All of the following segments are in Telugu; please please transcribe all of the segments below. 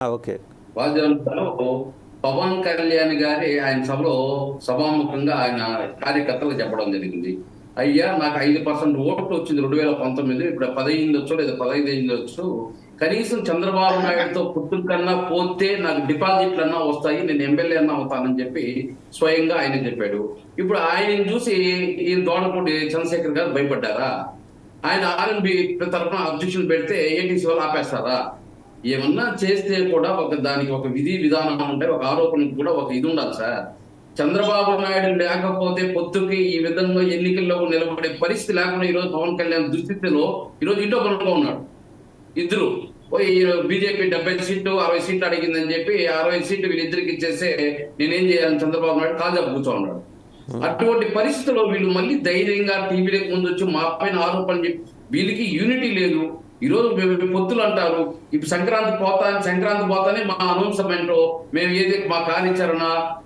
ఓకే. పవన్ కళ్యాణ్ గారి ఆయన సభలో సభాముఖంగా ఆయన కార్యకర్తలు చెప్పడం జరిగింది. అయ్యా నాకు ఐదు పర్సెంట్ ఓట్లు వచ్చింది రెండు వేల పంతొమ్మిది ఇప్పుడు పదహైదు వచ్చు లేదా పదహైదు అయింది వచ్చు. కనీసం చంద్రబాబు నాయుడుతో పుట్టుక కన్నా పోతే నాకు డిపాజిట్లు అన్నా వస్తాయి నేను ఎమ్మెల్యే అన్నా అవుతానని చెప్పి స్వయంగా ఆయన చెప్పాడు. ఇప్పుడు ఆయనని చూసి ఈ దోడపూడి చంద్రశేఖర్ గారు భయపడ్డారా? ఆయన ఆర్ఎన్బి తరఫున అబ్జెక్షన్ పెడితే ఏటీసీ వాళ్ళు ఆపేస్తారా? ఏమన్నా చేస్తే కూడా ఒక దానికి ఒక విధి విధానం ఉంటాయి ఒక ఆరోపణకు కూడా ఒక ఇది ఉండాలి సార్. చంద్రబాబు నాయుడు లేకపోతే పొత్తుకి ఈ విధంగా ఎన్నికల్లో నిలబడే పరిస్థితి లేకుండా ఈరోజు పవన్ కళ్యాణ్ దుస్థితిలో ఈరోజు ఇంటో పనులుగా ఉన్నాడు. ఇద్దరు బీజేపీ డెబ్బై సీట్లు అరవై సీట్లు అడిగిందని చెప్పి అరవై సీట్లు వీళ్ళిద్దరికి ఇచ్చేస్తే నేనేం చేయాలని చంద్రబాబు నాయుడు కాజా కూర్చో ఉన్నాడు. అటువంటి పరిస్థితుల్లో వీళ్ళు మళ్ళీ ధైర్యంగా టీవీలకు ముందు వచ్చి మా పైన ఆరోపణలు చెప్పి వీళ్ళకి యూనిటీ లేదు. ఈ రోజు మేము పొత్తులు అంటారు. ఇప్పుడు సంక్రాంతి పోతా సంక్రాంతి పోతానే మా అనౌన్స్మెంట్ మేము ఏది మా కార్యాచరణ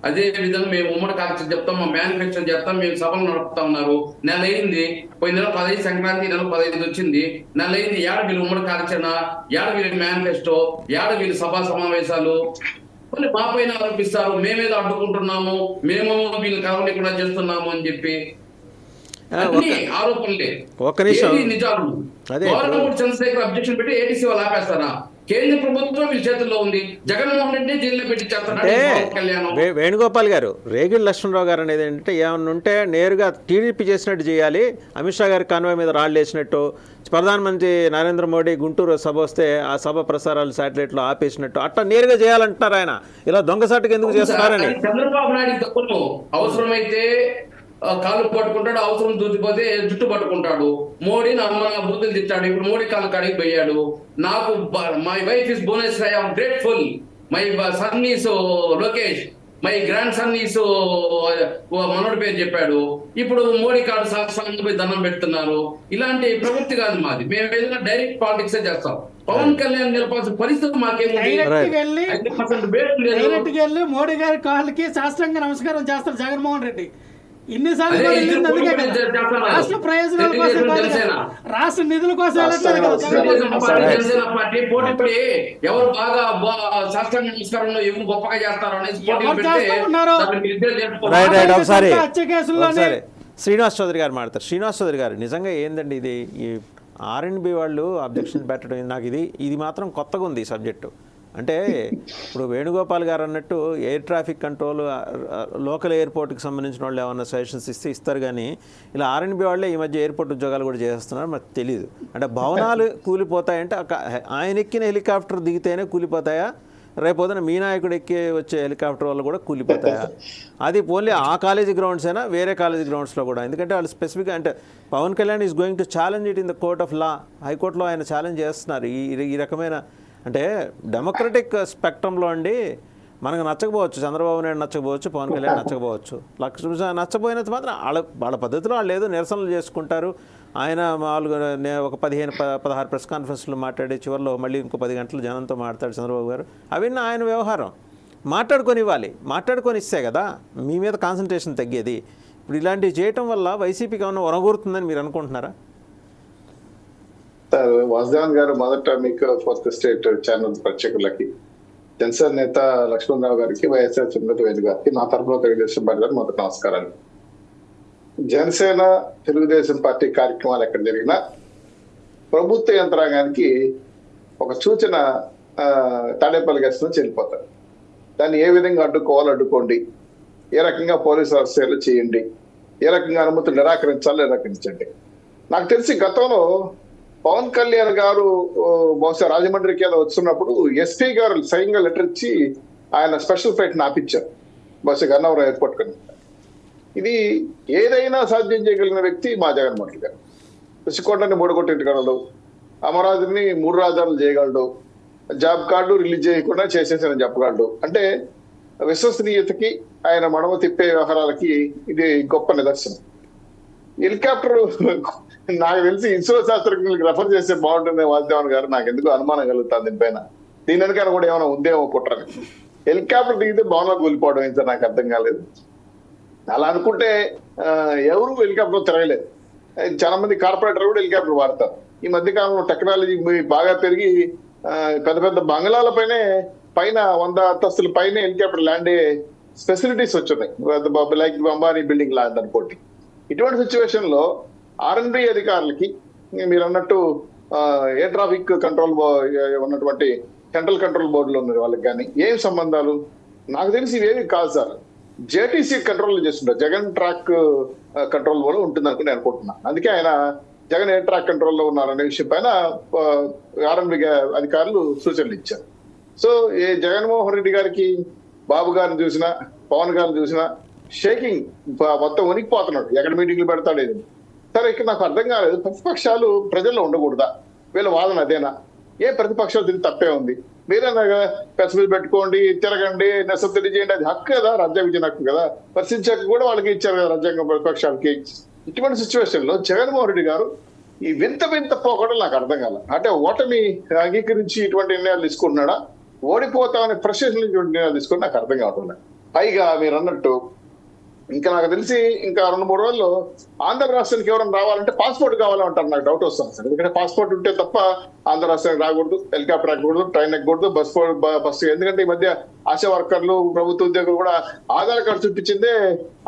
అదే విధంగా మేము ఉమ్మడి కార్యాచరణ చెప్తాం మా మేనిఫెస్టో చెప్తాం మేము సభలు నడుపుతా ఉన్నారు. నెల అయింది పోయిన నెల పదహైదు సంక్రాంతి నెల పదహైదు వచ్చింది. నెల అయింది ఏడ వీళ్ళు ఉమ్మడి కార్యాచరణ ఏడ వీళ్ళ మేనిఫెస్టో ఏడ వీళ్ళు సభా సమావేశాలు. కొన్ని మా పైన ఆరోపిస్తారు మేమేదో అడ్డుకుంటున్నాము మేము వీళ్ళు కలవలేకుండా చేస్తున్నాము అని చెప్పి. ఆరోపణలే ఒక్క నిమిషం. ఏది నిజాలు? అదే గవర్నమెంట్ చంద్రశేఖర్ అబ్జెక్షన్ పెట్టి ఏటీసీ వాళ్ళు ఆపేస్తారా? కేంద్ర ప్రభుత్వం వీళ్ళ చేతుల్లో ఉంది. జగన్మోహన్ రెడ్డి జైల్లో పెట్టి చేస్తున్నాడు అంటే పవన్ కళ్యాణ్. వే- వేణుగోపాల్ గారు రేగిడి లక్ష్మణరావు గారు అనేది ఏంటంటే ఏమన్నా ఉంటే నేరుగా టీడీపీ చేసినట్టు చేయాలి అమిత్ షా గారి కాన్వాయ్ మీద రాళ్ళు వేసినట్టు ప్రధానమంత్రి నరేంద్ర మోడీ గుంటూరు సభ వస్తే ఆ సభ ప్రసారాలు శాటిలైట్లో ఆపేసినట్టు అట్లా నేరుగా చేయాలంటున్నారు ఆయన. ఇలా దొంగసాటుకు ఎందుకు చేస్తున్నారని. చంద్రబాబు నాయుడు అవసరమైతే కాళ్ళు పట్టుకుంటాడు అవసరం దూచిపోతే జుట్టు పట్టుకుంటాడు. మోడీ నా అమ్మ బుద్ధులు తిట్టాడు ఇప్పుడు మోడీ కాళ్ళు కడిగి పోయాడు. నాకు my wife is Bhuvaneshwar I grateful my son is Lokesh my grandson is మనోడి పేరు చెప్పాడు. ఇప్పుడు మోడీ కాడు సాక్షాంగా పోయి దండం పెడుతున్నారు. ఇలాంటి ప్రవృత్తి కాదు మాది. మేము ఏదైనా డైరెక్ట్ పాలిటిక్స్ చేస్తాం. పవన్ కళ్యాణ్ నిలపాల్సిన పరిస్థితి మాకేముంది? మోడీ గారి కాళ్ళకి శాస్త్రంగా నమస్కారం చేస్తారు జగన్మోహన్ రెడ్డి. ఇన్నిసార్లు. రాష్ట్ర ప్రయోజనాల కోసం. రాష్ట్ర నిధుల కోసం పార్టీ పోటీ పడి ఎవరు బాగా శాస్త్రాంగ నమస్కారంలో ఎవరు గొప్పగా చేస్తారో అనేసి హత్య కేసుల్లోనే- శ్రీనివాస్ చౌదరి గారు మాడతారు శ్రీనివాస్ చౌదరి గారు నిజంగా ఏందండి ఇది? ఈ ఆర్ఎండ్బి వాళ్ళు అబ్జెక్షన్ పెట్టడం నాకు ఇది ఇది మాత్రం కొత్తగా ఉంది ఈ సబ్జెక్టు. అంటే ఇప్పుడు వేణుగోపాల్ గారు అన్నట్టు ఎయిర్ ట్రాఫిక్ కంట్రోల్ లోకల్ ఎయిర్పోర్ట్కి సంబంధించిన వాళ్ళు ఏమన్నా సజెషన్స్ ఇస్తే ఇస్తారు కానీ ఇలా ఆర్ఎండ్బి వాళ్ళే ఈ మధ్య ఎయిర్పోర్ట్ ఉద్యోగాలు కూడా చేస్తున్నారు మాకు తెలియదు అంటే భవనాలు కూలిపోతాయంటే ఆయన ఎక్కిన హెలికాప్టర్ దిగితేనే కూలిపోతాయా? రేపొద్దున మీ నాయకుడు ఎక్కి వచ్చే హెలికాప్టర్ వల్ల కూడా కూలిపోతాయా? అది ఓన్లీ ఆ కాలేజీ గ్రౌండ్స్ అయినా వేరే కాలేజీ గ్రౌండ్స్లో కూడా. ఎందుకంటే వాళ్ళు స్పెసిఫిక్గా అంటే Pawan Kalyan is going to challenge it in the court of law హైకోర్టులో ఆయన ఛాలెంజ్ చేస్తున్నారు. ఈ ఈ రకమైన అంటే డెమోక్రటిక్ స్పెక్ట్రంలో అండి మనకు నచ్చకపోవచ్చు చంద్రబాబు నాయుడు నచ్చకపోవచ్చు పవన్ కళ్యాణ్ నచ్చకపోవచ్చు. లక్ష్మి నచ్చపోయినంత మాత్రం వాళ్ళ వాళ్ళ పద్ధతిలో వాళ్ళు ఏదో నిరసనలు చేసుకుంటారు. ఆయన మామూలుగా ఒక పదిహేను పదహారు ప్రెస్ కాన్ఫరెన్స్లో మాట్లాడి చివరిలో మళ్ళీ ఇంకో పది గంటలు జనంతో మాట్లాడు చంద్రబాబు గారు. అవన్నీ ఆయన వ్యవహారం. మాట్లాడుకొని ఇవ్వాలి మాట్లాడుకొని ఇస్తే కదా మీ మీద కాన్సన్ట్రేషన్ తగ్గేది. ఇప్పుడు ఇలాంటివి చేయటం వల్ల వైసీపీకి ఏమన్నా ఒనగూరుతుందని మీరు అనుకుంటున్నారా? సార్ వాసుదేవన్ గారు మొదట మీకు ఫోర్త్ స్టేట్ ఛానల్ ప్రేక్షకులకి జనసేన నేత లక్ష్మణరావు గారికి వైఎస్ఆర్ చంద్రబాబు గారికి నా తరఫున తెలుగుదేశం పార్టీ గారు మొదటి నమస్కారాలు. జనసేన తెలుగుదేశం పార్టీ కార్యక్రమాలు ఎక్కడ జరిగినా ప్రభుత్వ యంత్రాంగానికి ఒక సూచన తాడేపల్లి గెస్ట్ నుంచి వెళ్ళిపోతారు. దాన్ని ఏ విధంగా అడ్డుకోవాలో అడ్డుకోండి. ఏ రకంగా పోలీసు వ్యవస్థలు చేయండి. ఏ రకంగా అనుమతులు నిరాకరించాలో నిరాకరించండి. నాకు తెలిసి గతంలో పవన్ కళ్యాణ్ గారు బహుశా రాజమండ్రికి ఏదో వస్తున్నప్పుడు ఎస్పీ గారు స్వయంగా లెటర్ ఇచ్చి ఆయన స్పెషల్ ఫ్లైట్ ఆపించారు. బహుశా గన్నవరం ఎయిర్పోర్ట్ కన్నా. ఇది ఏదైనా సాధ్యం చేయగలిగిన వ్యక్తి మా జగన్మోహన్ రెడ్డి గారు రుషికొండని మూడగొట్టించగలడు అమరావతిని మూడు రాజధానులు చేయగలడు. జాబ్ కార్డు రిలీజ్ చేయకుండా చేసేసానని చెప్పగలడు. అంటే విశ్వసనీయతకి ఆయన మడమ తిప్పే వ్యవహారాలకి ఇది గొప్ప నిదర్శనం. హెలికాప్టర్ నాకు తెలిసి ఇస్రో శాస్త్రజ్ఞులకు రెఫర్ చేస్తే బాగుంటుంది వాసుదేవన్ గారు. నాకు ఎందుకు అనుమానం కలుగుతుంది దీనిపైన. దీని వెనకాల కూడా ఏమైనా ఉందేమో కుట్రని హెలికాప్టర్ దిగితే భవనం కూలిపోవడం ఏంటో నాకు అర్థం కాలేదు. అలా అనుకుంటే ఎవరు హెలికాప్టర్ తిరగలేదు. చాలా మంది కార్పొరేటర్ కూడా హెలికాప్టర్ వాడతారు. ఈ మధ్య కాలంలో టెక్నాలజీ బాగా పెరిగి పెద్ద పెద్ద బంగ్లాలపైనే పైన వంద అంతస్తుల పైన హెలికాప్టర్ ల్యాండ్ అయ్యే ఫెసిలిటీస్ వచ్చున్నాయి లైక్ అంబానీ బిల్డింగ్ ల్యాండ్ అనుకోండి ఇటువంటి సిచ్యువేషన్లో ఆర్ఎన్బి అధికారులకి మీరు అన్నట్టు ఎయిర్ ట్రాఫిక్ కంట్రోల్ ఉన్నటువంటి సెంట్రల్ కంట్రోల్ బోర్డులో ఉన్న వాళ్ళకి కానీ ఏం సంబంధాలు? నాకు తెలిసి ఇవేవి కాదు సార్. జేటీసీ కంట్రోల్ చేస్తుంటారు. జగన్ ట్రాక్ కంట్రోల్ కూడా ఉంటుంది అనుకుని నేను అనుకుంటున్నాను అందుకే ఆయన జగన్ ఎయిర్ ట్రాక్ కంట్రోల్లో ఉన్నారనే విషయం పైన ఆర్ఎన్బి అధికారులు సూచనలు ఇచ్చారు. సో ఏ జగన్మోహన్ రెడ్డి గారికి బాబు గారిని చూసినా పవన్ గారిని చూసినా షేకింగ్ మొత్తం వణికిపోతున్నాడు. ఎక్కడ మీటింగ్లు పెడతాడు ఇది సరే ఇక్కడ నాకు అర్థం కాలేదు. ప్రతిపక్షాలు ప్రజల్లో ఉండకూడదా? వీళ్ళ వాదన అదేనా? ఏ ప్రతిపక్షాలు తిరిగి తప్పే ఉంది. మీరేనా ప్రెస్ మీద పెట్టుకోండి తిరగండి నెసం తెలియజేయండి అది హక్కు కదా రాజ్యాంగ విజయన హక్కు కదా. ప్రశ్నించాక కూడా వాళ్ళకి ఇచ్చారు కదా రాజ్యాంగం ప్రతిపక్షాలకి. ఇటువంటి సిచ్యువేషన్లో జగన్మోహన్ రెడ్డి గారు ఈ వింత వింత పోకడం నాకు అర్థం కాల. అంటే ఓటమి అంగీకరించి ఇటువంటి నిర్ణయాలు తీసుకుంటున్నాడా? ఓడిపోతామని ప్రశ్న నిర్ణయాలు తీసుకుని నాకు అర్థం కావట్లేదు. పైగా మీరు అన్నట్టు ఇంకా నాకు తెలిసి ఇంకా రెండు మూడు రోజుల్లో ఆంధ్ర రాష్ట్రానికి ఎవరైనా రావాలంటే పాస్పోర్ట్ కావాలంటారు నాకు డౌట్ వస్తుంది సార్. ఎందుకంటే పాస్పోర్ట్ ఉంటే తప్ప ఆంధ్ర రాష్ట్రానికి రాకూడదు హెలికాప్టర్ ఎక్కకూడదు ట్రైన్ ఎక్కకూడదు బస్ బస్సు ఎందుకంటే ఈ మధ్య ఆశా వర్కర్లు ప్రభుత్వ ఉద్యోగులు కూడా ఆధార్ కార్డు చూపించిందే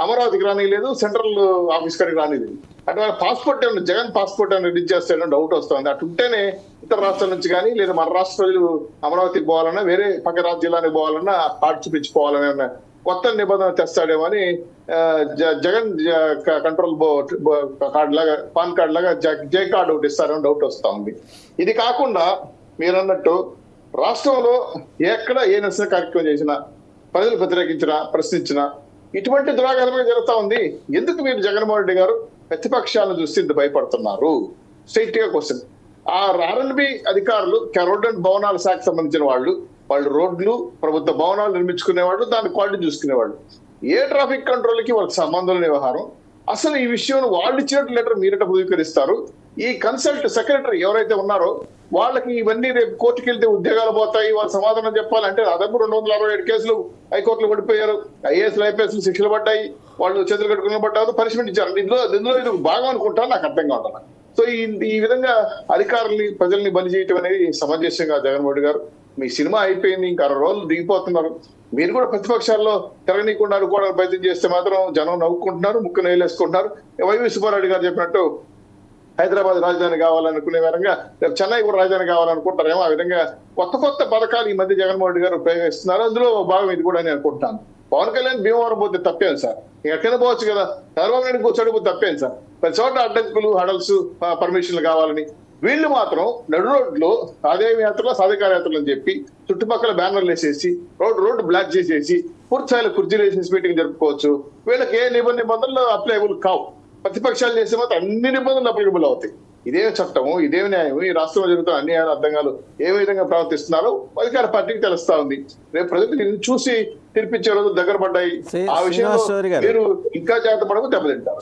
అమరావతికి రానిలేదు సెంట్రల్ ఆఫీస్ కాడికి రానిది అంటే అటువంటి పాస్పోర్ట్ ఏమైనా జగన్ పాస్పోర్ట్ ఏమైనా రిలీజ్ చేస్తాడని డౌట్ వస్తుంది. అటు ఉంటేనే ఇతర రాష్ట్రాల నుంచి కానీ లేదా మన రాష్ట్ర ప్రజలు అమరావతికి పోవాలన్నా వేరే పక్క రాజ్యాలకు పోవాలన్నా కార్డు చూపించుకోవాలని కొత్త నిబంధన తెస్తాడేమో అని జ- జగన్ కంట్రోల్ బోర్డ్ కార్డు లాగా పాన్ కార్డు లాగా జే జై కార్డు ఒకటి ఇస్తారని డౌట్ వస్తా ఉంది ఇది కాకుండా మీరు అన్నట్టు రాష్ట్రంలో ఎక్కడ ఏ నిరసన కార్యక్రమం చేసినా ప్రజలు వ్యతిరేకించిన ప్రశ్నించినా ఇటువంటి దురాగతమే జరుగుతా ఉంది. ఎందుకు మీరు జగన్మోహన్ రెడ్డి గారు ప్రతిపక్షాలను చూసి ఇంత భయపడుతున్నారు? స్ట్రైట్గా క్వశ్చన్ ఆ ఆర్ఎన్బి అధికారులు క- అండ్ భవనాల శాఖకు సంబంధించిన వాళ్ళు వాళ్ళు రోడ్లు ప్రభుత్వ భవనాలు నిర్మించుకునేవాళ్ళు దాని క్వాలిటీ చూసుకునేవాళ్ళు. ఏ ట్రాఫిక్ కంట్రోల్కి వాళ్ళకి సంబంధం లేని వ్యవహారం. అసలు ఈ విషయం వాళ్ళు ఇచ్చినట్టు లెటర్ మీరట ధృవీకరిస్తారు. ఈ కన్సల్ట్ సెక్రటరీ ఎవరైతే ఉన్నారో వాళ్ళకి ఇవన్నీ రేపు కోర్టుకి వెళ్తే ఉద్యోగాలు పోతాయి వాళ్ళు సమాధానం చెప్పాలంటే అదనపు రెండు వందల అరవై ఏడు కేసులు హైకోర్టులో పడిపోయారు. ఐఏఎస్లు ఐపీఎస్లు శిక్షలు పడ్డాయి. వాళ్ళు చేతులు కట్టుకుని పడ్డారు పనిష్మెంట్ ఇచ్చారు. ఇందులో ఇందులో ఇది భాగం అనుకుంటారు నాకు అర్థం కావట్లేదు సో ఈ ఈ విధంగా అధికారుల్ని ప్రజల్ని బలి చేయటం అనేది సమంజసంగా జగన్మోహన్ గారు మీ సినిమా అయిపోయింది ఇంకా అరవై రోజులు దిగిపోతున్నారు. మీరు కూడా ప్రతిపక్షాల్లో తిరగనీయకుండా అనుకోవడానికి ప్రయత్నం చేస్తే మాత్రం జనం నవ్వుకుంటున్నారు ముక్కు నేలేసుకుంటున్నారు. వైవి సుబ్బారెడ్డి గారు చెప్పినట్టు హైదరాబాద్ రాజధాని కావాలనుకునే విధంగా చెన్నై కూడా రాజధాని కావాలనుకుంటారేమో ఆ విధంగా కొత్త కొత్త పథకాలు ఈ మధ్య జగన్మోహన్ రెడ్డి గారు ఉపయోగిస్తున్నారు అందులో భాగం ఇది కూడా నేను అనుకుంటాను. పవన్ కళ్యాణ్ భీమవరం పోతే తప్పేం సార్? ఎక్కడైనా పోవచ్చు కదా. చంద్రబాబు నాయుడు కూర్చోడి పోతే తప్పేం సార్? ప్రతి చోట అడ్డంకులు హడల్స్ పర్మిషన్లు కావాలని. వీళ్ళు మాత్రం నడు రోడ్లో సాదేవ యాత్రలో సాధికార యాత్రలు అని చెప్పి చుట్టుపక్కల బ్యానర్లు వేసేసి రోడ్ రోడ్డు బ్లాక్ చేసేసి పూర్తి స్థాయిలో కుర్చీలు వేసేసి మీటింగ్ జరుపుకోవచ్చు. వీళ్ళకి ఏ నిబంధన నిబంధనలు అప్లైబుల్ కావు. ప్రతిపక్షాలు చేసే మాత్రం అన్ని నిబంధనలు అప్లికబుల్ అవుతాయి. ఇదేమి చట్టము ఇదేమి న్యాయం ఈ రాష్ట్రంలో జరుగుతున్న అన్యాయాలు అర్థంగాలు ఏ విధంగా ప్రవర్తిస్తున్నారో అధికార పార్టీకి తెలుస్తా ఉంది. రేపు ప్రజలు దీన్ని చూసి తీర్పిచ్చే రోజులు దగ్గర పడ్డాయి. ఆ విషయంలో. మీరు ఇంకా జాగ్రత్త పడకు దెబ్బతింటారు.